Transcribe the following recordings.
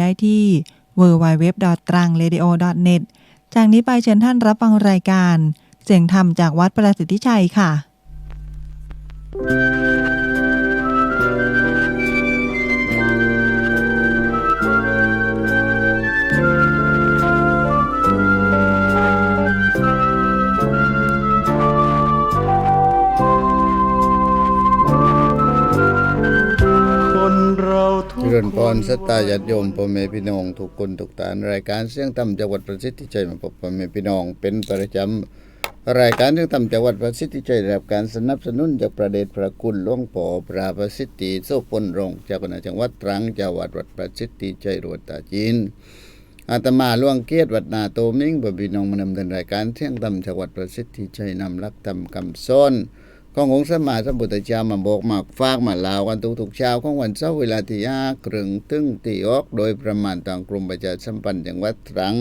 ได้ที่ www.trangradio.net จากนี้ไปเชิญท่านรับฟังรายการ เสียงธรรมจากวัดประสิทธิชัยค่ะคน ริญพรคนสตาญาติโยมพ่อแม่พี่น้องทุกคนทุกท่านรายการเสียงธรรมจังหวัดประสิทธิชัยมาพบพ่อแม่พี่น้องเป็นประจำรายการเสียงธรรมจังหวัดประสิทธิชัยได้รับการสนับสนุนจากประเดชพระคุณหลวงพ่อพระประสิทธิโสพลรงค์เจ้าคณะจังหวัดตรังจังหวัดวัดประสิทธิชัยรวดตาจีนอาตมาหลวงเกียรติวัดนาโตมิงพ่อพี่น้องมานำเนินรายการเสียงธรรมจังหวัดประสิทธิชัยนำรักธรรมคำซ้อน ขององค์สมมาสัมพุทธเจ้ามาบอกมาฝากมาลาวกันทุกๆเช้าของวันเสาร์เวลาที่ห้าครึ่งถึงตีออก โดยประมาณทางกรมประชาสัมพันธ์จังหวัดตรัง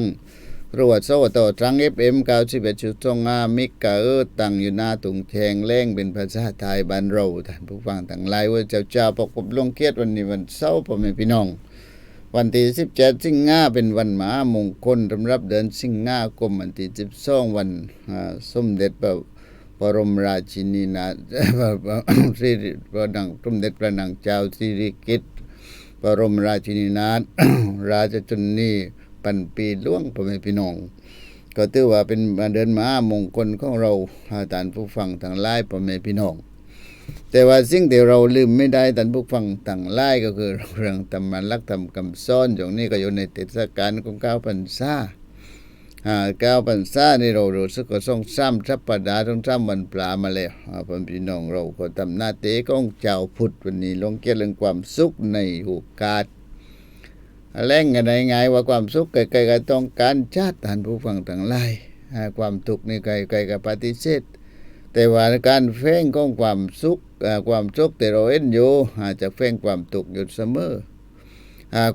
รวดโซต่อตรังเอฟเอ็มเก้าสิบเอ็ดจุดสองห้ามิกะเออตั้งอยู่หน้าตุงแทงแรงเป็นภาษาไทยบ้านเราท่านผู้ฟังทั้งหลายว่าเจ้าเจ้าประกบลงเกียรติวันนี้วันเสาร์พ่อแม่พี่น้องวันที่สิบเจ็ดสิงหาเป็นวันมหามงคลสำหรับเดือนสิงหาคมวันที่สิบสองวันสมเด็จพระ บรมราชินีนาสิริพระนางสมเด็จพระนางเจ้าสิริกิติ์บรมราชินีนาถราชชนนีปันปีล่วงพ่อแม่พี่น้อง ก็ถือว่าเป็นมาเดือนมามงคลของเราท่านผู้ฟังทั้งหลายพ่อแม่พี่น้อง แต่ว่าสิ่งที่เราลืมไม่ได้ท่านผู้ฟังต่างหลายก็คือเรื่องธรรมลักธรรมคำซ้อนอย่างนี้ก็อยู่ในเทศกาลของเก้าพรรษา อาเก้าพรรษานี่เรารู้สึกก็ส่งซ้ำสัปดาต้องซ้ำวันปลามาแล้วอาพ่อพี่น้องเราก็ทำหน้าเตของเจ้าพุทธวันนี้ ลงเกี่ยวเรื่องความสุขในโอกาสแรงกันได้ไงว่าความสุขไกลๆก็ต้องการชาติทานผู้ฟังทั้งหลายอ่ความทุกข์นี่ไกลๆกับปฏิเสธแต่ว่าการแฝงของความสุขความสุขที่เราเห็นอยู่อาจจะแฝงความทุกข์อยู่เสมอ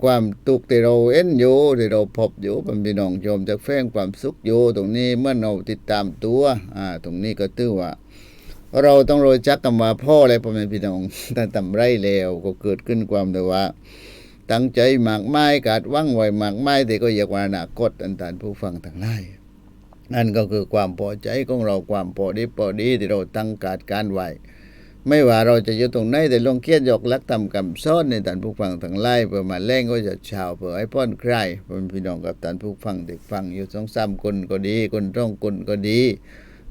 ความตุกข์ที่เราเอ็นอยู่ที่เราพบอยู่เป็นพี่น้องโยมจะแฝงความสุขอยู่ตรงนี้เมื่อเราติดตามตัวอ่าตรงนี้ก็ถือว่า เราต้องรู้จักคำว่าพ่อและพ่อแม่พี่น้องถ้าทำไรแล้วก็เกิดขึ้นความแต่ว่า ตั้งใจหมากไม้กาดว่างไว้หมากไม้แต่ก็อยากว่านาคตอันตานผู้ฟังทั้งหลายนั่นก็คือความพอใจของเราความพอดีพอดีที่เราตั้งการการไว้ ไม่ว่าเราจะอยู่ตรงไหนแต่ลงเคียดยกลักทำกำซ้อนในท่านผู้ฟังทั้งหลายเพื่อมาแล่งก็จะชาวเพื่อให้พ้อนคลายเป็นพี่น้องกับท่านผู้ฟังเด็กฟังอยู่สองสามคนก็ดี คนต้องคนก็ดี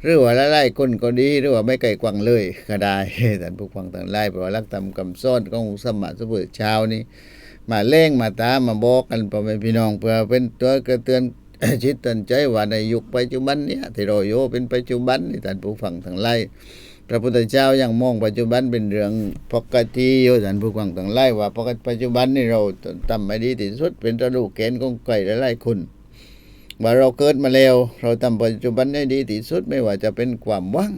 หรือว่าไล่คนก็ดีหรือว่าไม่ไกลกวังเลยก็ได้ท่านผู้ฟังทั้งหลายเพื่อลักทำกำซ้อนของสมมาสมุทรเช้านี้มาเล่งมาตามมาบอกกันพ่อแม่พี่น้องเพื่อเป็นตัวกระเตือนจิตเตือนใจว่าในยุคปัจจุบันเนี่ยที่เราอยู่เป็นปัจจุบันนี่ท่านผู้ฟังทั้งหลาย พระพุทธเจ้ายังมองปัจจุบันเป็นเรื่องปกติอยู่ท่านผู้ฟังทั้งหลายว่าปกติปัจจุบันนี่เราทำไม่ดีที่สุดเป็นตะลูกเกณฑ์ของไก่หลายๆคนว่าเราเกิดมาแล้ว เราทำปัจจุบันได้ดีที่สุดไม่ว่าจะเป็นความว่าง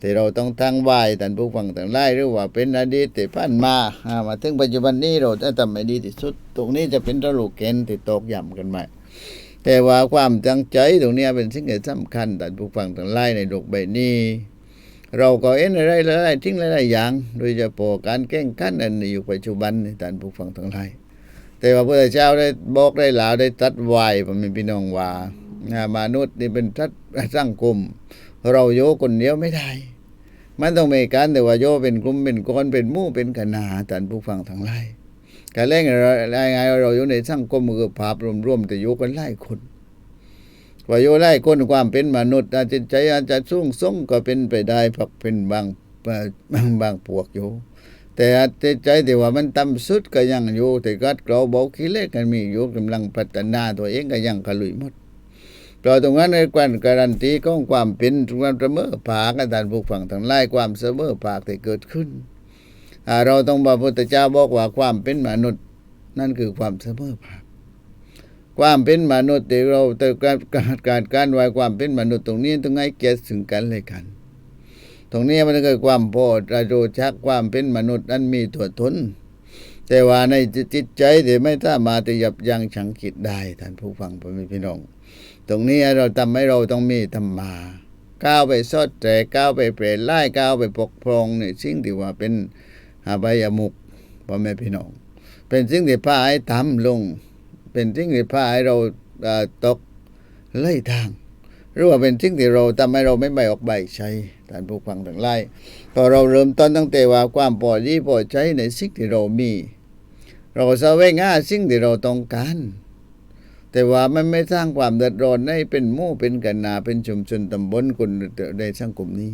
ที่เราต้องตั้งไว้ท่านผู้ฟังทั้งหลายหรือว่าเป็นอดีตที่ผ่านมาามาถึงปัจจุบันนี้เราจะทำไม่ดีที่สุด ตรงนี้จะเป็นตะลูกเกณฑ์ที่ตกย้ำกันมาแต่ว่าความตั้งใจตรงนี้เป็นสิ่งที่สำคัญท่านผู้ฟังทั้งหลายในโลกใบนี้ เราก็เห็นอะไรหลายๆทิ้งหลายๆอย่าง โดยเฉพาะการแข่งขันอันอยู่ปัจจุบันในท่านผู้ฟังทั้งหลายแต่ว่าพระเจ้าได้บอกได้ลาวได้ตัดไว้ผมเป็นพี่น้องว่ามนุษย์นี่เป็นทัดสังคมเราโยคนเดียวไม่ได้ มันต้องมีการแต่ว่าโยเป็นกลุ่มเป็นก้อนเป็นมู่เป็นคณะท่านผู้ฟังทั้งหลายการเล่นอะไรไงเราอยู่ในสังคมมือภาพรวมๆแต่โยกันหลายคน ว่าโยไล่คนความเป็นมนุษย์ อาจจะใจอาจจะสูงส่งก็เป็นไปได้พักเป็นบางบางบางพวกอยู่ แต่อาจจะใจแต่ว่ามันต่ำสุดก็ยังอยู่แต่กัดเราเบาขี้เล็กกันมีอยู่กำลังพัฒนาตัวเองก็ยังขลุยหมดเพราะตรงนั้นในการการันตีของความเป็นความเสมอภาคอาจารย์ผู้ฟังทั้งหลายความเสมอภาคที่เกิดขึ้นเราต้องบอกพระพุทธเจ้าบอกว่าความเป็นมนุษย์ นั่นคือความเสมอภาค ความเป็นมนุษย์ที่เราแต่การการการการไว้ความเป็นมนุษย์ตรงนี้ต้องให้เกียรติถึงกันเลยกัน ตรงนี้มันคือความพอระโจชักความเป็นมนุษย์นั้นมีตัวตนแต่ว่าในจิตใจที่ไม่สามารถจะยับยั้งชังคิดได้ท่านผู้ฟังพี่น้อง ตรงนี้เราทำให้เราต้องมีธรรมาก้าวไปซอดแต่ก้าวไปเปรตไล่ก้าวไปปกครองในสิ่งที่ว่าเป็นอาบายมุกพ่อแม่พี่น้อง เป็นสิ่งที่พาให้ตำลง เป็นสิ่งที่พาให้เราตกไล่ทาง หรือว่าเป็นสิ่งที่เราทำให้เราไม่ใบออกใบใช้ท่านผู้ฟังทั้งหลายพอเราเริ่มต้นตั้งแต่ว่าความพอดีพอใจในสิ่งที่เรามี เราแสวงหาสิ่งที่เราต้องการแต่ว่ามันไม่สร้างความเดือดร้อนให้เป็นหมู่เป็นกันนาเป็นชุมชนตำบลคนในสังคมนี้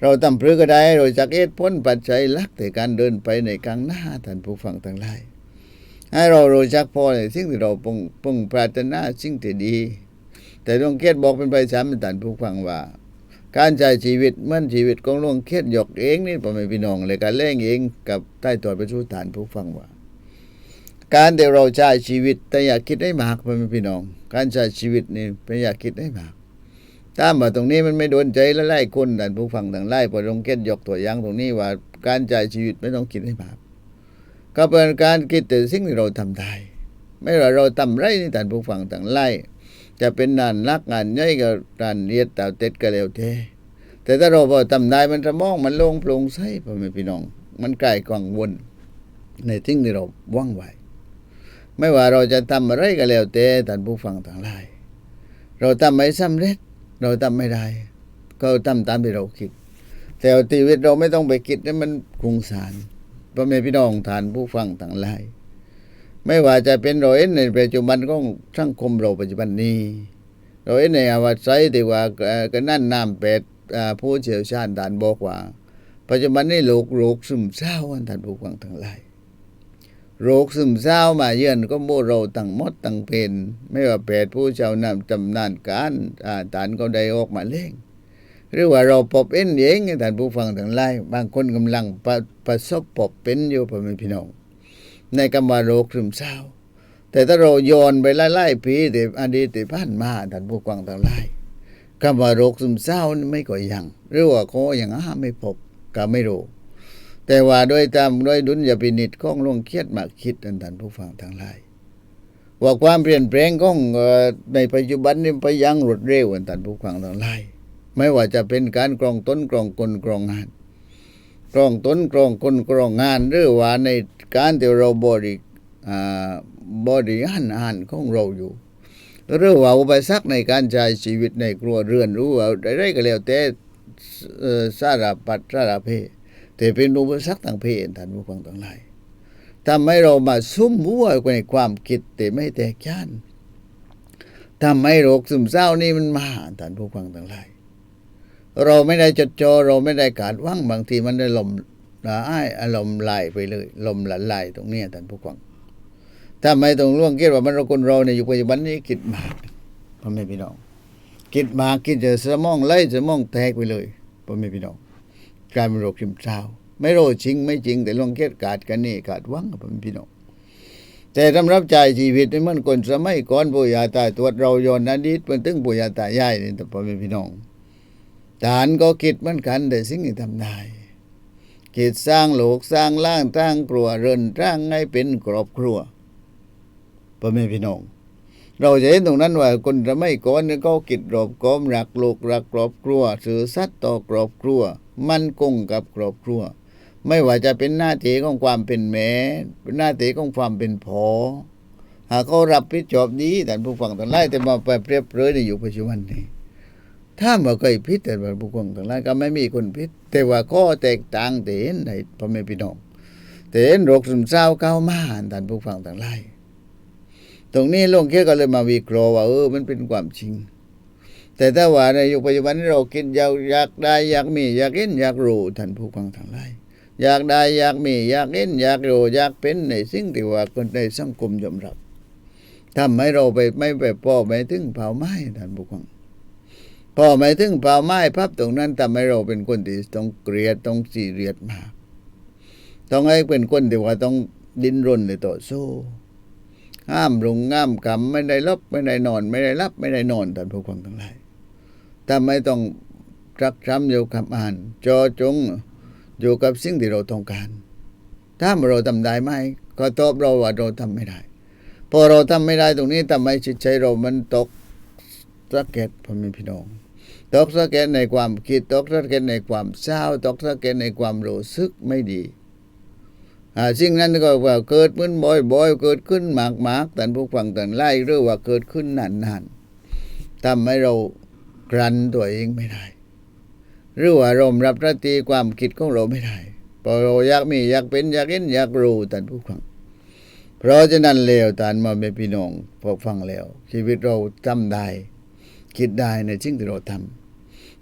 เราทำเพื่อก็ได้เราจากเอ็ดพ้นปัจจัยลักแต่การเดินไปในกลางหน้าท่านผู้ฟังทั้งหลาย ให้เรารู้จักพอในสิ่งที่เราปงปงปรารถนาสิ่งที่ดี แต่หลวงเคียดบอกเป็นไปสามท่านผู้ฟังว่า การใช้ชีวิตเมื่อนชีวิตของหลวงเคียดหยกเองนี่พ่อแม่พี่น้องเลยการเล่งเองกับใต้ตัวไปสู่ฐานผู้ฟังว่า การเดี๋ยวเราใช้ชีวิต แต่อยากคิดให้มากพ่อแม่พี่น้อง การใช้ชีวิตนี่เป็นอยากคิดให้มากตามมาตรงนี้มันไม่โดนใจและไล่คนท่านผู้ฟังต่างไล่พอลงเก็ตยกตัวอย่างตรงนี้ว่า การจ่ายชีวิตไม่ต้องคิดให้บาป ก็เป็นการคิดแต่สิ่งที่เราทำได้ไม่ว่าเราทำไรนี่ท่านผู้ฟังต่างไล่จะเป็นงานนักงานใหญ่กับการเรียดแต่เต็ดก็แล้วเทแต่ถ้าเราพอทำได้มันสมองมันลงโปร่งใสพ่อแม่พี่น้อง มันใกลกวางวนในสิ่งที่เราว่างไวไม่ว่าเราจะทำอะไรก็แล้วแต่ท่านผู้ฟังต่างไล่เราทำไม่สำเร็จ เราทำไม่ได้ ก็ทำตามที่เราคิด แต่ชีวิตเราไม่ต้องไปคิดให้มันคงสาร พ่อแม่พี่น้องฐานผู้ฟังต่างหลายไม่ว่าจะเป็นเราเองในปัจจุบันของสังคมเราปัจจุบันนี้เราเองในอาวสายที่ว่าก็นั่นน้ำเป็ดผู้เชี่ยวชาญด่านบอกว่า ปัจจุบันนี้โรคโรคซึมเศร้าอันท่านผู้ฟังทั้งหลายโรคซึมเศร้ามาเยือนก็โมเราตั้งมดตั้งเป็น ไม่ว่าแปดผู้เจ้านำจำนานการอ่าฐานก็ได้ออกมาเล่ง หรือว่าเราพบเอ็นเองท่านผู้ฟังทั้งหลายบางคนกำลังประประสบพบเป็นอยู่พ่อแม่พี่น้องในกำว่าโรคซึมเศร้า แต่ถ้าเราโยนไปไล่ๆปีแต่อดีตผ่านมาท่านผู้ฟังทั้งหลายคำว่าโรคซึมเศร้าไม่ก็ยังหรือว่าเขายังหาไม่พบก็ไม่รู้แต่ว่าโดยตามโดยดุลยพินิจของลวงเครียดมาคิดท่านผู้ฟังทั้งหลายว่าความเปลี่ยนแปลงของในปัจจุบันนี่ไปยังรวดเร็วท่านผู้ฟังทั้งหลาย ไม่ว่าจะเป็นการกรองต้นกรองกลกรองงาน กรองต้นกรองกลกรองงาน หรือว่าในการที่เราบริอ่าบริหารอาหารของเราอยู่หรือว่าอุปสรรคในการใช้ชีวิตในครัวเรือนหรือว่าอะไรก็แล้วแต่เอ่อสารพัดสารเพแต่เป็นอุปสรรคทางเพศท่านผู้ฟังทั้งหลายทำให้เรามาซุ่มหัวในความคิดแต่ไม่แตกฉานทำให้โรคซึมเศร้านี่มันมาท่านผู้ฟังทั้งหลาย เราไม่ได้จดจ่อเราไม่ได้การว่างบางทีมันได้ลมอ้ายอารมณ์ไหลไปเลย ลมหละลายตรงเนี้ยท่านผู้ฟังถ้าไม่ตรงล่วงคิดว่ามันเราคนเราในยุคปัจจุบันนี้คิดมากพ่อแม่พี่น้องคิดมากคิดจะสมองไหลสมองแตกไปเลยพ่อแม่พี่น้องกลายเป็นโรคซึมเศร้าไม่รู้จริงไม่จริงแต่ล่วงคิดขาดกันนี่ขาดว่างพ่อแม่พี่น้องแต่สำหรับใจชีวิตนี่มันคนสมัยก่อนปู่ย่าตายตัวเราย้อนอดีตเป็นถึงปู่ย่าตายายนี่แต่พ่อแม่พี่น้อง ฐานก็คิดเหมือนกันแต่สิ่งที่ทำได้คิดสร้างโลกสร้างล่างสร้างครัวเรือนร้างให้เป็นครอบครัวพ่อแม่พี่น้องเราจะเห็นตรงนั้นว่าคนสมัยก่อนเขาคิดรอบก้อมรักโลกรักครอบครัวสื่อสัตย์ต่อครอบครัว มันคงกับครอบครัว ไม่ว่าจะเป็นหน้าที่ของความเป็นแม่เป็นหน้าที่ของความเป็นพอหากเขารับผิดชอบดีแต่ผู้ฟังทั้งหลายแต่มาไปเปรียบเปรยในอยู่ปัจจุบันนี้ ถ้ามาเคยพิษแต่ว่าบุคคลทั้งหลายก็ไม่มีคนพิษแต่ว่าข้อแตกต่างแต่เห็นในพ่อแม่พี่น้องแต่เห็นโรคซึมเศร้าเข้ามาท่านผู้ฟังทั้งหลายตรงนี้ลงเคียก็เลยมาวิเคราะห์ว่าเออมันเป็นความจริง แต่ถ้าว่าในยุคปัจจุบันนี้เราคิดอยากอยากได้อยากมีอยากเห็นอยากรู้ท่านผู้ฟังทั้งหลายอยากได้อยากมีอยากเห็นอยากรู้อยากเป็นในสิ่งที่ว่าคนในสังคมยอมรับทำให้เราไปไม่ไปพ่อไม่ถึงเผาไหม้ท่านผู้ฟัง พอหมายถึงเป่าไม้พับตรงนั้นทำให้เราเป็นคนที่ต้องเกลียดต้องสีเรียดมากต้องให้เป็นคนที่ว่าต้องดิ้นรนในต่อสู้ห้ามลงห้ามกำไม่ได้ลบไม่ได้นอน ไม่ได้รับไม่ได้นอนท่านผู้ฟังทั้งหลายถ้าไม่ต้องรักช้ำอยู่กับอ่าน จอจงอยู่กับสิ่งที่เราต้องการ ถ้าเราทำได้ไหมก็ตอบเราว่าเราทำไม่ได้ พอเราทำไม่ได้ตรงนี้ทำให้จิตใจเรามันตกสะเก็ดพ่อแม่พี่น้อง ตกสะเก็ดในความคิดตกสะเก็ดในความเศร้าตกสะเก็ดในความรู้สึกไม่ดีอาสิ่งนั้นก็ว่าเกิดขึ้นบ่อยๆ เกิดขึ้นมากๆท่านผู้ฟังท่านไล่หรือว่าเกิดขึ้นนานๆทำให้เรากรันตัวเองไม่ได้ หรือว่าเรารับรตีความคิดของเราไม่ได้เพราะเราอยากมีอยากเป็นอยากเห็นอยากรู้ท่ผู้ฟัง เพราะฉะนั้นแล้วท่านมาเป็นพี่น้องพอฟังแล้ว ชีวิตเราทำได้ คิดได้ในสิ่งที่เราทำ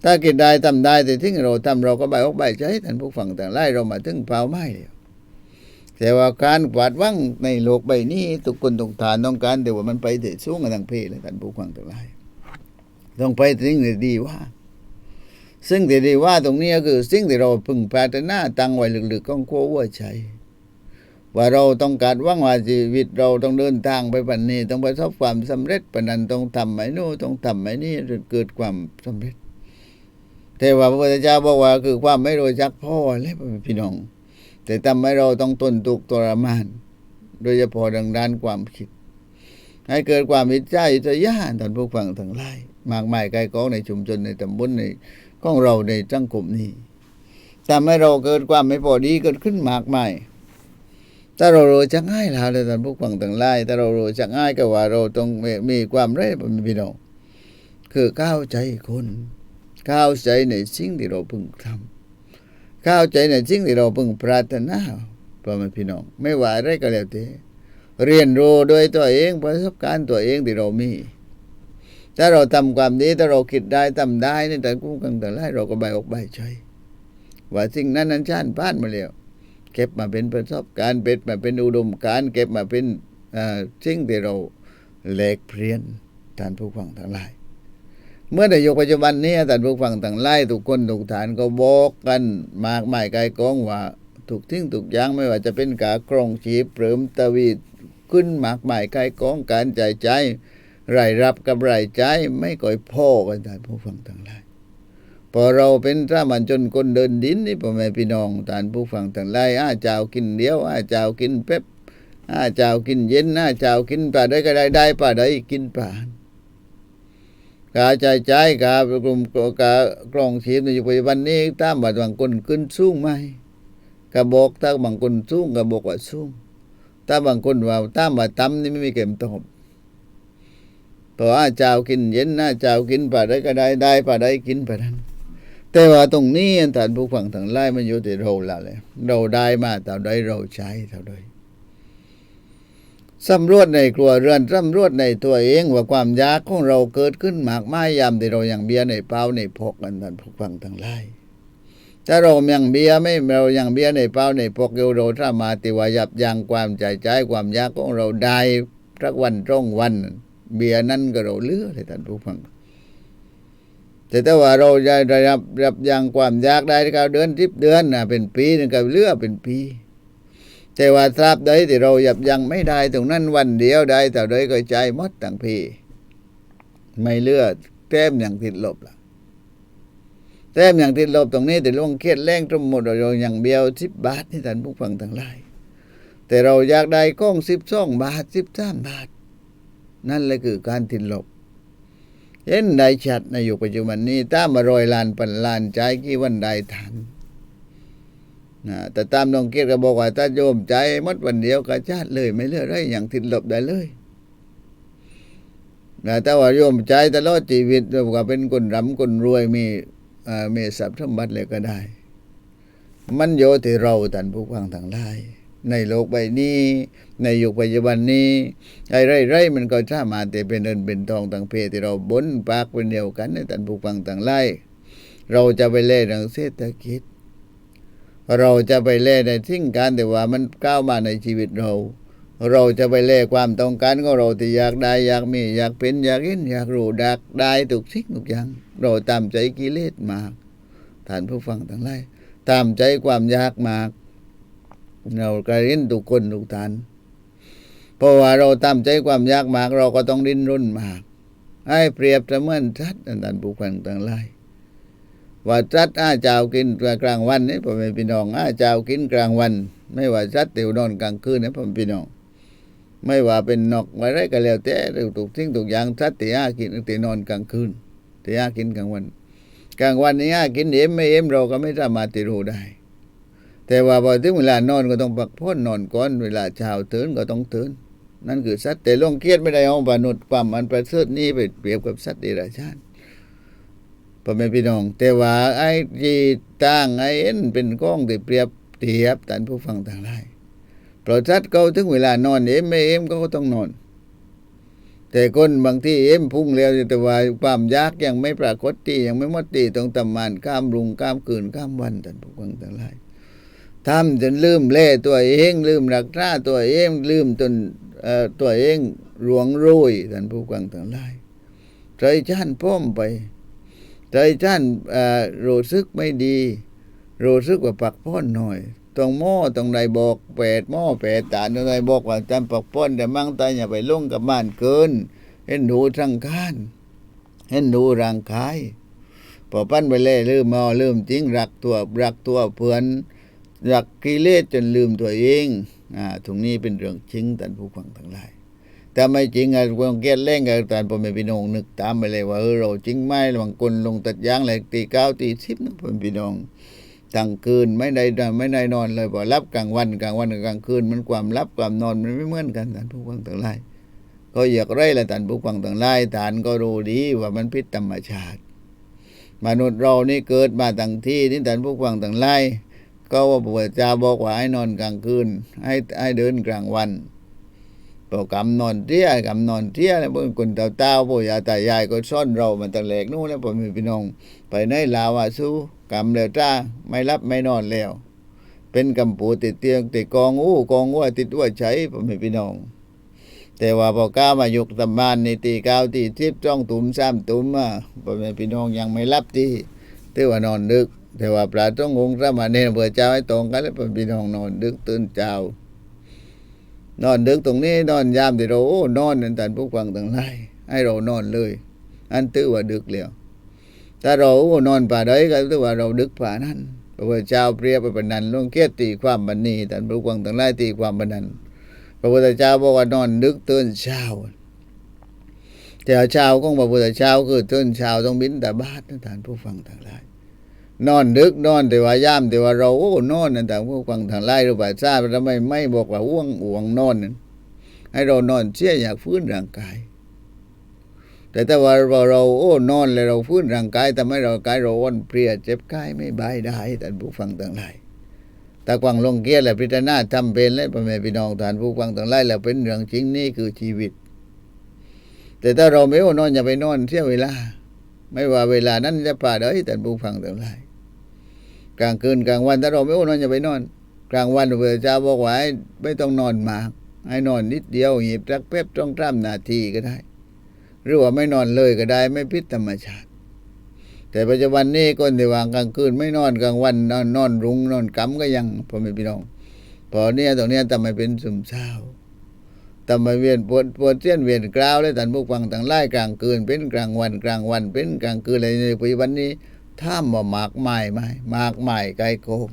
ถ้าคิดได้ทำได้แต่ที่เราทำเราก็ใบอกใบใจท่านผู้ฟังต่างไล่เรามาถึงเป้าหมายเดียวแต่ว่าการกวาดว่างในโลกใบนี้ทุกคนต้องทานต้องการแต่ว่ามันไปถึงสูงกันทั้งเพศเลยท่านผู้ฟังต่างไล่ต้องไปถึงที่ดีว่า ซึ่งที่ดีว่าตรงนี้ก็คือสิ่งที่เราพึงปรารถนาตั้งไว้ลึกๆของโควัวใจว่าเราต้องการว่างว่าชีวิตเราต้องเดินทางไปปันนี้ ต้องไประสบความสำเร็จปานนั้นต้องทำไหมโน่ต้องทำไหมนี่จนเกิดความสำเร็จ แต่ว่าพระพุทธเจ้าบอกว่าคือความไม่รู้จักพ่อและพี่น้อง แต่ทำให้เราต้องทนทุกข์ทรมาน โดยเฉพาะดังด้านความคิด ให้เกิดความมิจฉาอิจฉาท่านผู้ฟังทั้งหลายมากมายไกลกองในชุมชนในตำบลในของเราในสังคมนี้ทำให้เราเกิดความไม่พอดีเกิดขึ้นมากมายถ้าเรารู้จักง่ายแล้วเลยท่านผู้ฟังทั้งหลายถ้าเรารู้จักง่ายก็ว่าเราต้องมีความเร่พี่น้องคือเข้าวใจคน เข้าใจในสิ่งที่เราพึงทำเข้าใจในสิ่งที่เราพึงปรารถนาพ่อแม่พี่น้อง ไม่ว่าอะไรก็แล้วแต่เรียนรู้โดยตัวเองประสบการณ์ตัวเองที่เรามีถ้าเราทำความดีถ้าเราคิดได้ทำได้ในแต่กู้กันแต่ไรเราก็ใบอกใบใจว่าสิ่งนั้นนั้นชาติผ่านมาแล้วเก็บมาเป็นประสบการณ์เก็บมาเป็นอุดมการเก็บมาเป็นอ่อสิ่งที่เราแลกเปลี่ยนท่านผู้ฟังทั้งหลาย เมื่อในยุคปัจจุบันนี้ท่านผู้ฟังทั้งหลายทุกคนทุกฐานก็บอกกันมากมายไกลกองว่าถูกทิ้งถูกย่างไม่ว่าจะเป็นกากรองชีพเริมตะวีขึ้นมากมายไกลกองการจ่ายใจรายรับกับรายจ่ายไม่ก่อยพ่อกันท่านผู้ฟังทั้งหลายพอเราเป็นสามัญชนคนเดินดินนี่พ่อแม่พี่น้องท่านผู้ฟังทั้งหลายอาเจ้ากินเดียวอาเจ้ากินเป๊ปอาเจ้ากินเย็นอาเจ้ากินปลาได้ก็ได้ได้ปลาได้กินปลา กาใจใจกากลุ่มกากรองชีพในยุคปัจจุบันนี้ตามบาบางคนขึ้นสูงไหมกระบอกถ้าบางคนสูงกระบอกว่าสูงถ้าบางคนว่าตามบาต่ำนี่ไม่มีเก็มตอบเพราะอาเจ้ากินเย็นอาเจ้ากินปลาได้ก็ได้ได้ปลาได้กินปลานั้น แต่ว่าตรงนี้ท่านผู้ฟังทั้งหลายมันอยู่ที่เราละเลยเราได้มาเท่าใดเราใช้เท่าใด สำรวจในครัวเรือนสำรวจในตัวเองว่าความยากของเราเกิดขึ้นมากมายยามที่เรายังเบียในเป้าในพกกันท่านผู้ฟังทั้งหลายถ้าเรายังเบียไม่เรายังเบียในเป้าในพกเอวเราถ้ามาติว่ายับยั้งความใจใจความยากของเราได้สักวันตรงวัน เบียนั้นก็เราเลือกเลยท่านผู้ฟังแต่ถ้าว่าเราจะได้รับรับยังความยากได้ก็เดือนทิบเดือนนะเป็นปีนึงก็เลือกเป็นปี แต่ว่าทราบใดที่เรายับยังไม่ได้ตรงนั้นวันเดียวได้แต่ใดก็ใจมดตั้งพีไม่เลือกแต้มอย่างติดลบล่ะแต้มอย่างติดลบตรงนี้แต่ลวงเครียดแรงทั้งหมดเราอย่างเดียวสิบบาทนี่ท่านผู้ฟังทั้งหลายแต่เราอยากได้ก้องสิบสองบาทสิบสามบาท นั่นแหละคือการติดลบเห็นได้ชัดในยุคปัจจุบันนี้ตามมารอยลานปันลานใจกี่วันใดทัน นะแต่ตามน้องเกียรติก็บอกว่าถ้าโยมใจมดวันเดียวก็ชาติเลย ไม่เลือกไรอย่างติดลบได้เลยนะแต่ว่าโยมใจตลอดชีวิตว่าเป็นคนร่ำคนรวยมีเมีทรัพย์สมบัติเลยก็ได้ มันโยที่เราท่านผู้ฟังทั้งหลายในโลกใบนี้ ในยุคปัจจุบันนี้ไอ้ไร่ไรๆมันก็สามาแต่เป็นเงินเป็นทองต่างเพศที่เราบนปากเป็นเดียวกันในท่านผู้ฟังต่างไล่เราจะไปเล่นเรื่องเศรษฐกิจ เราจะไปเล่ในสิ่งการแต่ว่ามันก้าวมาในชีวิตเรา เราจะไปเล่ความต้องการของเราที่อยากได้อยากมีอยากเป็นอยากเห็นอยากรู้ดักได้ทุกสิ่งทุกอย่าง เราตามใจกิเลสมากท่านผู้ฟังทั้งหลายตามใจความยากมาก เราก็เห็นทุกคนทุกท่านเพราะว่าเราตามใจความยากมาก เราก็ต้องดิ้นรนมาก ให้เปรียบเสมือนชัดท่านผู้ฟังทั้งหลาย ว่าชัดอาเจ้ากินกลางวันนี่ผมเป็นพี่น้องอาเจ้ากินกลางวัน ไม่ว่าชัดเตี่ยวนอนกลางคืนนะผมพี่น้อง ไม่ว่าเป็นนกอะไรก็แล้วแต่หรือถูกทิ้งถูกยางชัดเตีอากินเตี่ยนอนกลางคืนเตีอากินกลางวัน กลางวันนี้กินเอ็มไม่เอ็มเราก็ไม่สามารถติรู้ได้ แต่ว่าพอถึงเวลานอนก็ต้องพักผ่อนนอนก่อนเวลาเช้าตื่นก็ต้องตื่นนั่นคือสัตว์แต่ลงเครียดไม่ได้เอามนุษย์ความมันประเสริฐนี้ไปเปรียบกับสัตว์เดรัจฉาน พ่อแม่พี่น้อง แต่ว่าไอ้ที่ตั้งไอ้เอ็นเป็นก้องที่เปรียบเทียบท่านผู้ฟังต่างหลายเพราะสัตว์เขาถึงเวลานอนเอ็มไม่เอ็มก็ต้องนอน แต่คนบางที่เอ็มพุ่งแล้วแต่ว่าความยากยังไม่ปรากฏที่ยังไม่มดที่ต้องทำมานข้ามรุงข้ามคืนข้ามวันท่านผู้ฟังต่างหลายทำจนลืมเล่ตัวเองลืมรักษาตัวเองลืมจนตัวเองหลวงรุ่ยท่านผู้ฟังต่างหลายใจชั่นพ้อมไป ใจชันรู้สึกไม่ดี รู้สึกว่าปักพ้อนหน่อยต้องหม้อต้องใดบอกแปดหม้อแปดตาตรงใดบอกว่าจำปักพ้อนแต่มั่งตายอย่าไปลงกับบ้านเกิน เห็นดูทางคานเห็นดูร่างกายพอปั้นไปเล่ลืมมอลืมจริงรักตัวรักตัวเพื่อนรักกิเลสจนลืมตัวเองอ่าตรงนี้เป็นเรื่องจริงท่านผู้ฟังทั้งหลาย แต่ไม่จริงอะความเกลียดเล่งกับตานพ่อแม่พี่น้องนึกตามไปเลยว่าเออเราจริงไหมบางคนลงตัดยางเลยตีเก้าตีสิบนะพ่อพี่น้องตั้งคืนไม่ได้นอนไม่ได้นอนเลยพอรับกลางวันกลางวันกับกลางคืนมันความรับความนอนมันไม่เหมือนกันท่านผู้ฟังทั้งหลายก็อยากไรละท่านผู้ฟังทั้งหลายฐานก็รู้ดีว่ามันพิษธรรมชาติ มนุษย์เรานี่เกิดมาตั้งที่นี่ท่านผู้ฟังทั้งหลายก็ว่าพระเจ้าบอกว่าให้นอนกลางคืนให้ให้เดินกลางวัน พอกำนอนเที่ยกำนอนเที่ยแล้วเมื่อคนเต่าเต้าพ่อยาตายายก็ซ่อนเรามาตั้งแหลกนู่นแล้วพอม่พี่น้อง ไปในลาวาสู้กำแล้วจ้าไม่รับไม่นอนแล้ว เป็นกำปูติดเตียงติดกองอู้กองว่าติดว่าใช้พอม่พี่น้อง แต่ว่าพอก้ามายกตำบานในตีเก้าตีทิพจ้องตุ่มซ้ำตุ่มอะพอม่พี่น้องยังไม่รับที่ถือว่านอนดึก แต่ว่าพระต้ององค์พระมาเนรเบื่อเจ้าให้ตรงกันแล้วพอม่พี่น้องนอนดึกตื่นเจ้า นอนดึกตรงนี้นอนยามที่เราโอ้นอนนั่นท่านผู้ฟังต่างหลายให้เรานอนเลย อันถือว่าดึกแล้วถ้าเราโอ้นอนป่าใดก็ถือว่าเราดึกป่านั้นพระพุทธเจ้าเปรียบไปปานนั้นลงเกียรตีความบันนี้ท่านผู้ฟังต่างหลายตีความบันนั้นพระพุทธเจ้าบอกว่านอนดึกตื่นเช้าแต่เช้าของพระพุทธเจ้าคือตื่นเช้าต้องบินแต่บาทนะท่านผู้ฟังทั้งหลาย นอนดึกนอนแต่ว่าย่ามแต่ว่าเราโอ้นอนนะท่านผู้ฟังทั้งหลายหรือว่าทราบทำไมไม่บอกว่าอ้วงอ้วงนอนนั้นให้เรานอนเชี่ยอยากฟื้นร่างกาย แต่ถ้าว่าเราโอ้นอนแล้วเราฟื้นร่างกายทำให้เรากายเราอ่อนเพลียเจ็บกายไม่บายได้ท่ผู้ฟังทั้งหลายตากวางลงเกียรและพิจารณาทำเป็นและพ่อแม่พี่น้องทานผู้ฟังทั้งหลายแล้วเป็นเรื่องจริงนี่คือชีวิต แต่ถ้าเราไม่โอ้นอนอย่าไปนอนเสียเวลา ไม่ว่าเวลานั้นจะป่าได้ท่านผู้ฟังทั้งหลาย กลางคืนกลางวันถ้าเราไม่โอ้นอนอย่าไปนอน กลางวันพระเจ้าบอกว่าให้ไม่ต้องนอนมาก ให้นอนนิดเดียวหยิบรักแป๊บต้องตรำนาทีก็ได้ หรือว่าไม่นอนเลยก็ได้ไม่พิษธรรมชาติ แต่ปัจจุบันนี้คนที่วางกลางคืนไม่นอนกลางวันนอนนอนรุงนอนกำก็ยังพอแม่พี่น้องพอเนี่ยตรงเนี้ยทำไมเป็นซึมเศร้าทำไมเวียนปวดปวดเสี้ยนเวียนกราวและท่านผู้ฟังต่างไล่กลางคืนเป็นกลางวันกลางวันเป็นกลางคืนอะไรในปัจจุบันนี้ ถ้ามว่ามากไม้ไหมหมากไม้ไกลโกง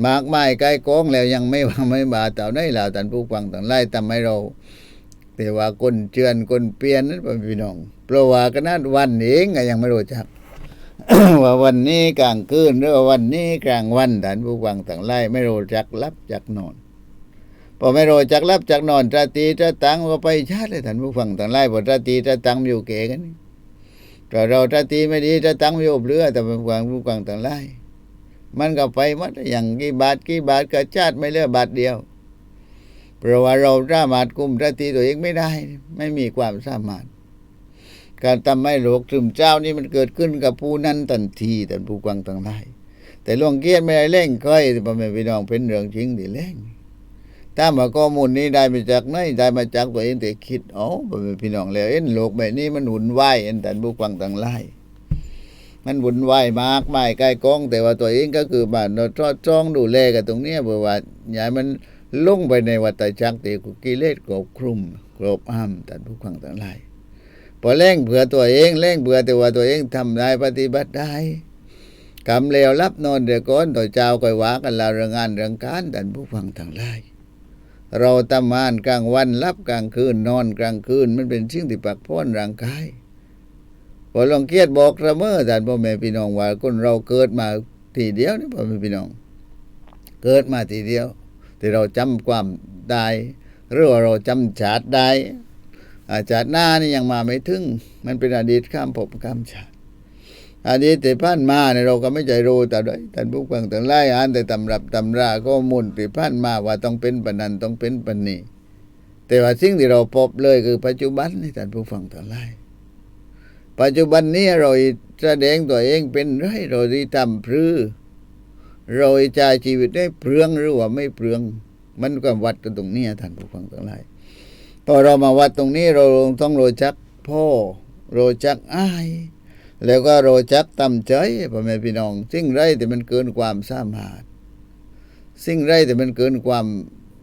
หมากไม้ไกลโกงแล้วยังไม่ว่าไม่บาเต่าได้แล้วท่านผู้ฟังต่างไล่ทำให้เราแต่ว่าคนเจือนคนเปลี่ยนนั้นพี่น้องเพราะว่าขนาดวันเองก็ยังไม่รู้จักว่าวันนี้กลางคืนหรือว่าวันนี้กลางวันท่านผู้ฟังต่างไล่ไม่รู้จักรับจักนอนพอไม่รู้จักรับจักนอนตราตรีตราตังก็ไปชาติเลยท่านผู้ฟังต่างไล่พอตราตรีตราตังอยู่เก๋กันนี่ แต่เราตราตีไม่ดีตราตังอยู่เรือแต่ผู้ฟังผู้ฟังต่างไล่มันก็ไปมัดอย่างกี่บาทกี่บาทก็ชาติไม่เลือบาทเดียวเพราะว่าเราสามารถคุมตราตรีตัวเองไม่ได้ ไม่มีความสามารถ การทำให้โรคซึมเจ้านี่มันเกิดขึ้นกับผู้นั้นทันทีแต่ผู้กวางต่างหลายแต่หลวงเกียรไม่ได้เล่งค่อยพ่อแม่พี่น้องเป็นเรื่องจริงที่เล่ง ถ้ามาข้อมูลนี้ได้มาจากไหนได้มาจากตัวเองแต่คิดอ๋อพี่น้องแล้วเอ็นโลกแบบนี้มันหุ่นวายเอ็นแต่ผู้กวางต่างหลายมันวุ่นวายมากไม่ใกล้กอง แต่ว่าตัวเองก็คือบ้านเราจ้องดูแลกันตรงเนี้ยเพื่อว่าอย่าให้มันลงไปในวัฏจักรตีกิเลสกรอบคลุมกรอบอ้ํแต่ผู้กวางต่างหลายพอเร่งเผื่อตัวเองเร่งเผื่อแต่ว่าตัวเองทำได้ปฏิบัติได้กำเลวรับนอนเดือก้อนต่อเจ้าก่อยว่ากันลาเรื่องงานเรื่องการดันผู้ฟังทางไล่ เราทำงานกลางวันรับกลางคืนนอนกลางคืน มันเป็นสิ่งที่ปักพ้นร่างกายพอลองเกียรติบอกเมอท่านพ่อแม่พี่น้องว่าคนเราเกิดมาทีเดียวนี่พ่อแม่พี่น้อง เกิดมาทีเดียว ที่เราจำความได้หรือว่าเราจำชาติได้อาชาติหน้านี่ยังมาไม่ถึง มันเป็นอดีตข้ามภพข้ามชาติ อดีตที่ผ่านมาเนี่ยเราก็ไม่ใจรู้แต่ด้วยท่านผู้ฟังทั้งหลายอ่านแต่ตำรับตำราข้อมูลที่ผ่านมาว่าต้องเป็นปนันต้องเป็นปนีแต่ว่าสิ่งที่เราพบเลยคือปัจจุบันนี่ท่านผู้ฟังทั้งหลายปัจจุบันนี้เราแสดงตัวเองเป็นไรเราที่ทำพรือเราใช้ชีวิตได้เปลืองหรือว่าไม่เปลือง มันก็วัดกันตรงนี้ท่านผู้ฟังทั้งหลายพอเรามาวัดตรงนี้เราต้องโรจักพ่อโรจักอ้าย แล้วก็รจักตำใจพ่อแม่พี่น้อง สิ่งไรแต่มันเกินความสามารถ สิ่งไรแต่มันเกินความ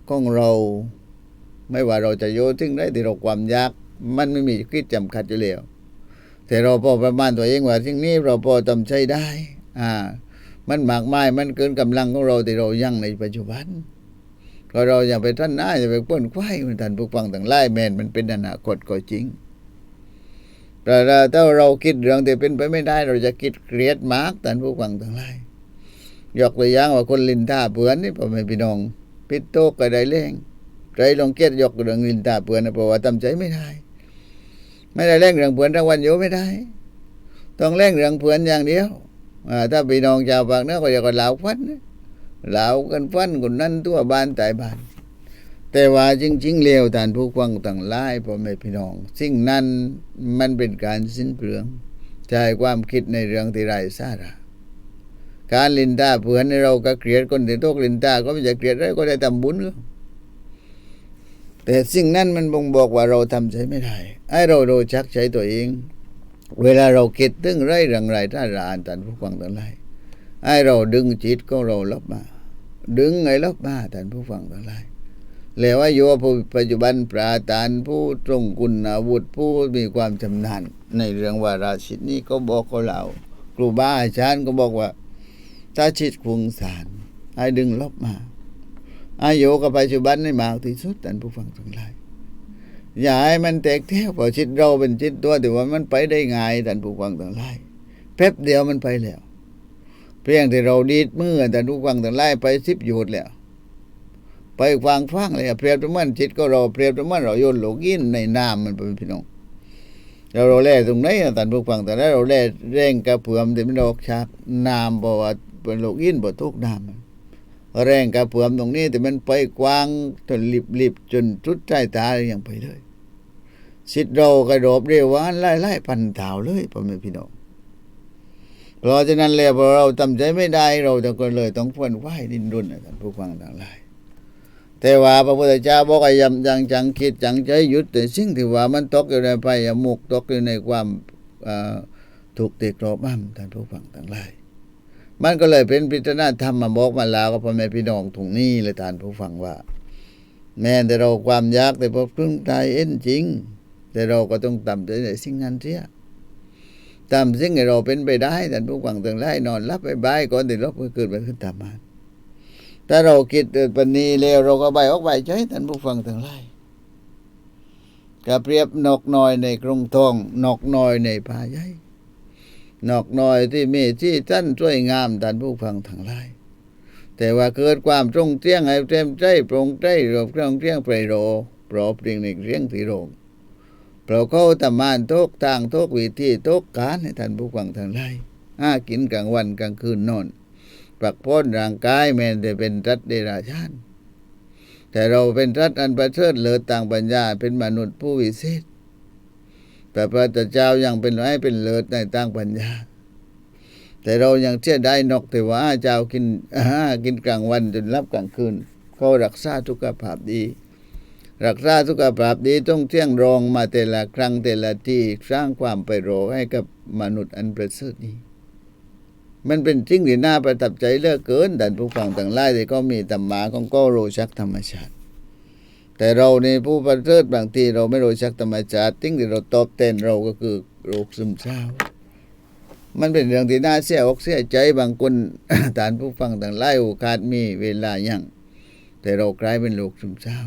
ของเรา ไม่ว่าเราจะโยนสิ่งไรที่เราความยากมันไม่มีคิดจำกัดอยู่แล้วแต่เราพอประมาณตัวเองว่าสิ่งนี้เราพอทำใช้ได้ อ่า มันมากมายมันเกินกำลังของเราที่เรายั่งในปัจจุบันก็เราอย่าไปท่านหน้าอย่าไปป้นควายมันท่านผู้ฟังต่างไล่แมนมันเป็นอนาคตก็จริง แต่ถ้าเราคิดเรื่องที่เป็นไปไม่ได้ เราจะคิดเกลียดมากท่ผู้ฟังทั้งหลายยกตัวอย่างว่าคนลินท่าเปือนนี่พ่อแม่พี่น้องพิโตกก็ได้เล่งใจลองเกียดยกเรื่องลินท่าเปือนนะเพราะว่าทำใจไม่ได้ ไม่ได้เล่งเรื่องเปือนทั้งวันอยู่ไม่ได้ ต้องเล่งเรื่องเปือนอย่างเดียวถ้าพี่น้องชาวภาคเนื้อก็จะก็เหลาฟันเหลากันฟันคนนั้นตัวบ้านตายบ้าน แต่ว่าจริงๆเลวท่านผู้ฟังต่างหลายพ่อแม่พี่น้อง สิ่งนั้นมันเป็นการสิ้นเปลืองใช้ความคิดในเรื่องที่ไร้สาระการลินตาเผื่อนให้เราก็เกลียดคนที่โตกลินตาก็ไม่จะเกลียดอะไรก็ได้ทำบุญแต่สิ่งนั้นมันบ่งบอกว่าเราทำใจไม่ได้ไอ้เราเราชักใจตัวเอง เวลาเราคิดถึงไรเรื่องไรถ้าราอ่านท่านผู้ฟังทั้งหลายไอ้เราดึงจิตของเราลบมา ดึงไงลบมาท่านผู้ฟังทั้งหลาย แล้วว่าโยผู้ปัจจุบันปราตานผู้ตรงคุณอาวุธผู้มีความชำนาญในเรื่องวาราชิตนี้ก็บอกเขาเราครูบาอาจารย์ก็บอกว่าถ้าชิดคงสารให้ดึงลบมาอายุกับปัจจุบันให้มากที่สุดท่านผู้ฟังทั้งหลายอย่าให้มันแตกแถวเพราชิดเราเป็นชิดตัวแต่ว่ามันไปได้ง่ายท่านผู้ฟังทั้งหลายแป๊บเดียวมันไปแล้ว เพียงแต่เราดีดมือท่านผู้ฟังทั้งหลายไปสิบหยดแล้ว ไปฟังฟังเลยเปรียบเสมือนจิตก็เราเปรียบเสมือนเราโยนโลกินในน้ำมันเป็นพี่น้องเราเราแล่ตรงไหนอะท่านผู้ฟังแต่แล้วเราแล่เร่งกระเพื่อมที่มันออกฉากน้ำบอกว่าเป็นโลกินบ่ทุกน้ำแรงกระเพื่อมตรงนี้แต่มันไปกว้างจนลิบๆจนทุดใจตาอย่างไปเลยสิทธิ์เรากระโดดเร็ววันไล่ไล่พันเท้าเลยพ่อแม่พี่น้องเพราะฉะนั้นแล้วพอเราทำใจไม่ได้เราจะก็เลยต้องฟันไหวดินรุนนะท่านผู้ฟังทั้งหลาย แต่ว่าพระพุทธเจ้าบอกว่ายำยังจังคิดจังใจหยุดแต่สิ่งที่ว่ามันตกอยู่ในไฟยมุกตกอยู่ในความถูกติกรอบมั่มท่านผู้ฟังทั้งหลายมันก็เลยเป็นพิจารณาธรรมมาบอกมาแล้วก็พ่อแม่พี่น้องตรงนี้เลยท่านผู้ฟังว่า แม้แต่เราความยากแต่พอพึ่งตายเอ็นจริง แต่เราก็ต้องทำใจในสิ่งนั้นเสียทำสิ่งให้เราเป็นไปได้ท่านผู้ฟังทั้งหลายนอนรับไปบายก่อนที่เราเกิดไปขึ้นตามมา ถ้าเราคิดเดปันนี้แล้วเราก็ใบออกใบใจท่านผู้ฟังทั้งหลายก็เปรียบนกน้อยในกรงทองนกน้อยในป่าใหญ่นกน้อยที่มีที่ท่านช่วยงามท่านผู้ฟังทั้งหลายแต่ว่าเกิดความตรงเตี้ยงให้เต็มใจโปร่งใจรบเครื่องเตี้ยงไปโรปรอบเรียงในเรียงที่โรงเพราะเขาตำมานทุกทางทุกวิธีทุกการให้ท่านผู้ฟังทั้งหลายห้ากินกลางวันกลางคืนนอน ปักพ้นร่างกายแม้แต่เป็นรัตเดราชานแต่เราเป็นรัตอันประเสริฐเลิศต่างปัญญาเป็นมนุษย์ผู้วิเศษแต่พระเจ้ายังเป็นร้เป็นเลิศในต่างปัญญา แต่เรายังเชื่อได้นกแต่ว่าเจ้ากินอากินกลางวันจนรับกลางคืนเขารักษาสุขภาพดี รักษาสุขภาพดีต้องเที่ยงรองมาแต่ละครั้งแต่ละที่สร้างความไปโรให้กับมนุษย์อันประเสริฐนี้ มันเป็นสิ่งที่น่าประทับใจเหลือกเกินแต่ผู้ฟังต่างหลายที่ก็มีธรรมะของก็โรชักธรรมชาติ แต่เราในผู้ประเสริฐบางทีเราไม่โรชักธรรมชาติสิ่งที่เราตอบแทนเราก็คือโรคซึมเศร้า มันเป็นเรื่องที่น่าเสียอกเสียใจบางคนฐานผู้ฟังต่างหลายโอกาสมีเวลายังแต่เรากลายเป็นโรคซึมเศร้า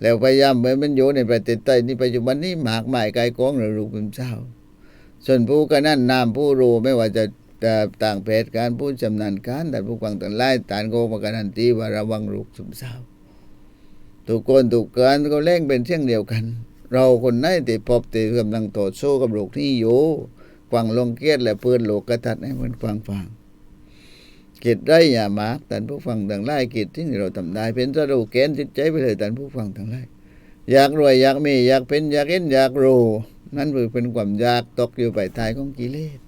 แล้วพยายามเหมือนมันอยู่ในประเทศไทยนี่ปัจจุบันนี้หมากหมายกายกองหรือโรคซึมเศร้า ส่วนผู้ก็นั่นนามผู้รู้ไม่ว่าจะ ต่ต่างเพศการพูดจำนานการแต่ผู้ฟังต่างไล่ตานโกมากันทันทีว่าระวังลูกซึมเศร้าทุกคนทุกการก็เล่งเป็นเช่นเดียวกัน เราคนไหนที่พบที่กำลังต่อสู้กับโรคนี้อยู่กวางลงเกียรติและเพื่อนโลกกระทัดให้มันฟังฟังกิจได้อย่ามากแต่ผู้ฟังต่างไล่กิจที่เราทำได้ เป็นสรุปเกณฑ์จิตใจไปเลยแต่ผู้ฟังต่างไล่อยากรวยอยากมีอยากเป็นอยากเห็นอยากรู้นั่นคือเป็นความอยากตกอยู่ไปทายของกิเลส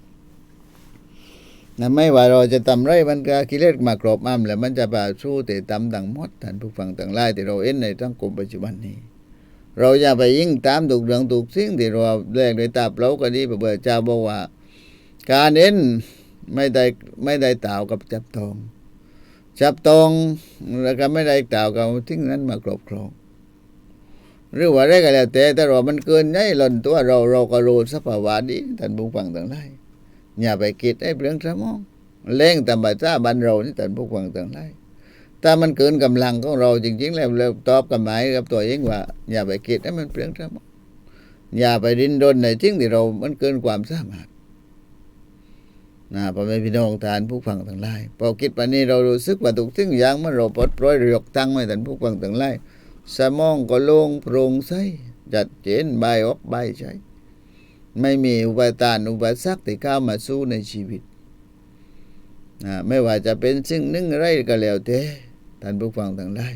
นะไม่ว่าเราจะทำไรมันก็กิเลสมากรอบอ้ํแล้วมันจะไปสู้แต่ตำดังมดท่านผู้ฟังต่างหลายที่เราเห็นในสังคมปัจจุบันนี้ เราอย่าไปยิ่งตามถูกเรื่องถูกสิ่งที่เราแรกในตาเราก็ดีพระเบิดเจ้าบอกว่า การเห็นไม่ได้ไม่ได้ต่าวกับจับตอง จับตองแล้วก็ไม่ได้ต่าวกับทิ้งนั้นมากรอบครองหรือว่าอะไรก็แล้วแต่แต่เรามันเกินใหญ่หล่นตัวเราเราก็รู้สภาวะดีท่านผู้ฟังต่างหลาย อย่าไปคิดไอ้เรื่องสมองเล่งตามบัตราบันเรานี่แต่พวกฟังต่างไรถ้ามันเกินกำลังของเราจริง ๆ แล้วเราตอบกับหมายกับตัวเองว่า อย่าไปคิดให้มันเปลืองสมองอย่าไปดิ้นรนในสิ่งที่เรา มันเกินความสามารถนะพ่อแม่พี่น้องทานผู้ฟังต่างไรพอคิดไปนี้เรารู้สึกว่าทุกสิ่งอย่างมันเราปลดปล่อยเรียกตั้งไว้ท่านผู้ฟังต่างไรสมองก็โล่งโปร่งใสจัดเจนใบออกใบายใจ ไม่มีอุปทานอุปสรรคที่เข้ามาสู้ในชีวิตนะไม่ว่าจะเป็นสิ่งหนึ่งไรก็แล้วแต่ท่านผู้ฟังทั้งหลาย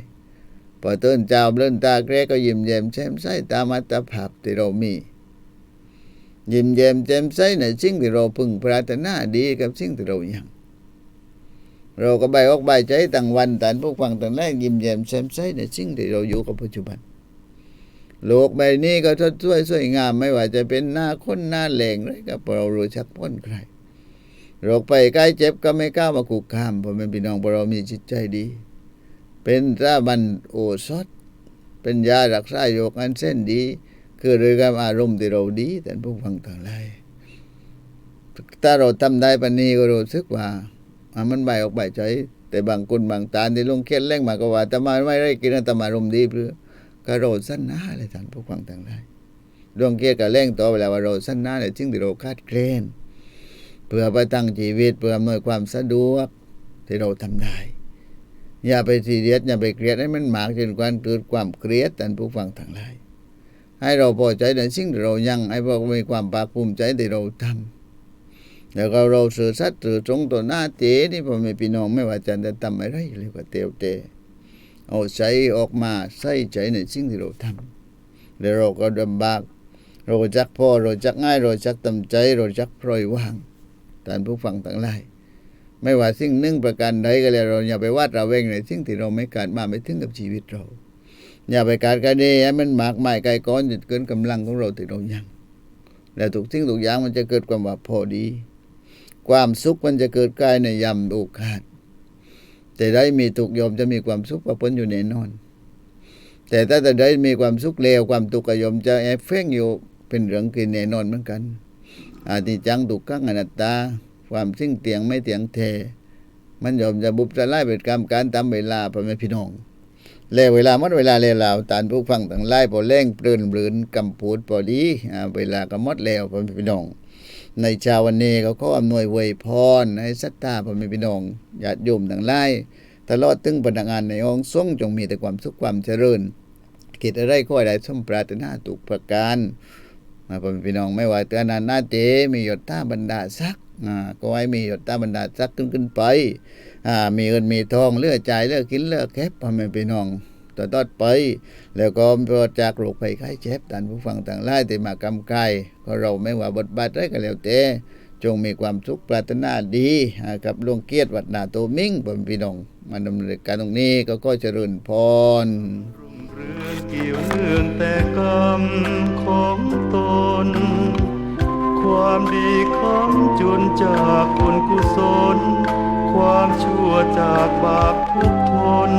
พอเตือนเจ้าเลื่อนตาแกรก็ยิ้มแย้มแจ่มใสตามอัตภาพที่เรามียิ้มแย้มแจ่มใสในสิ่งที่เราพึงปรารถนาดีกับสิ่งที่เรายังเราก็ใบออกใบใจตั้งวันท่านผู้ฟังทั้งหลายยิ้มแย้มแจ่มใสในสิ่งที่เราอยู่กับปัจจุบัน โลกใบนี้ก็ทดสวยสวยงาม ไม่ว่าจะเป็นหน้าคนหน้าแหลงอะไรก็เรารู้ชักพ้นใครโรคไปใกล้เจ็บก็ไม่กล้ามาคุกคามเพราะเป็นพี่น้องเพราะเรามีจิตใจดี เป็นราบันโอสถ เป็นยารักษาโยกอันเส้นดี คือเรื่องอารมณ์ที่เราดีแต่ผู้ฟังต่างหลายถ้าเราทำได้ปานนี้ก็รู้สึกว่ามันใบออกใบใจแต่บางคนบางตาที่ลงเครียดแรงมาก็ว่าแต่มาไม่ได้กินแต่มารมดีเพื่อ ก็โรดสั้นหน้าเลยท่านผู้ฟังต่างหลายดวงเกียรกับเร่งต่อเวลาว่าโรดสั้นหน้าเลยจึงที่เราคาดเคลนเพื่อไปตั้งชีวิตเพื่ออำนวยความสะดวกที่เราทำได้ อย่าไปซีเรียสอย่าไปเครียดให้มันหมากจนกว่าเกิดความเครียดท่านผู้ฟังทั้งหลายให้เราพอใจในสิ่งที่เรายังให้พวกมีความภาคภูมิใจที่เราทำแล้วก็เราสื่อสัตย์สื่อตรงต่อหน้าเจนี่พอแม่พี่น้องไม่ว่าจะทำอะไรเรียกว่าเตียวเต เอาใจออกมาใส่ใจในสิ่งที่เราทำแล้วเราก็ลำบาก เราจักพอเราจักง่าย เราจักตำใจ เราจักปล่อยวางท่านผู้ฟังทั้งหลายไม่ว่าสิ่งหนึ่งประการใดก็แล้วเราอย่าไปวาดระเวงในสิ่งที่เราไม่การมาไม่ถึงกับชีวิตเรา อย่าไปการกระเดให้มันหมากมายไกลก้อนจนเกินกำลังของเราที่เรายังแล้วทุกสิ่งทุกอย่างมันจะเกิดความว่าพอดี ความสุขมันจะเกิดกายในยามโอกาส แต่ได้มีทุกโยมจะมีความสุขประปนอยู่แน่นอน แต่ถ้าแต่ได้มีความสุขเลวความทุกข์โยมจะแอบเฟ้งอยู่เป็นเรื่องกินแน่นอนเหมือนกัน อาทิจังทุกขังอนัตตา ความสิ่งเตียงไม่เตียงเท มันโยมจะบุบจะไล่เป็นกรรมการตามเวลาพ่อแม่พี่น้องแล้วเวลาหมดเวลาแล้วเราตานผู้ฟังต่างไล่พอเล่งเปลือนเบลืนกำปูดพอดีเวลาก็หมดแล้วพ่อแม่พี่น้อง ในชาวันนี้เขาก็อำนวยอวยพรให้ศรัทธาพ่อแม่พี่น้องญาติโยมทั้งหลายตลอดถึงพนักงานในห้องทรงจงมีแต่ความสุขความเจริญกิจอะไรก็ได้สมปรารถนาทุกประการมาพ่อแม่พี่น้องไม่ว่าเตือนานหน้าเจมียศท่าบรรดาศักดิ์อ่าก็ให้มียศท่าบรรดาศักดิ์ขึ้นขึ้นไปอ่ามีเงินมีทองเลือกจ่ายเลือกกินเลือกแคบพ่อแม่พี่น้อง ต่อตอดไป แล้วก็พอจากโรคภัยไข้เจ็บท่านผู้ฟังต่างหลายที่มากำกายาะเราไม่ว่าบทบาทไดก็แล้วแต่จงมีความสุขปรารถนาดีกับหลวงเกียรติวัฒนาโตมิ่งบนพี่น้องมาดำเนินการตรงนี้ก็ก็เจริญพรเรื่องเกี่ยวเนื่องแต่กรรมของตน ความดีของจุนจากคนกุศล ความชั่วจากบาปทุกทน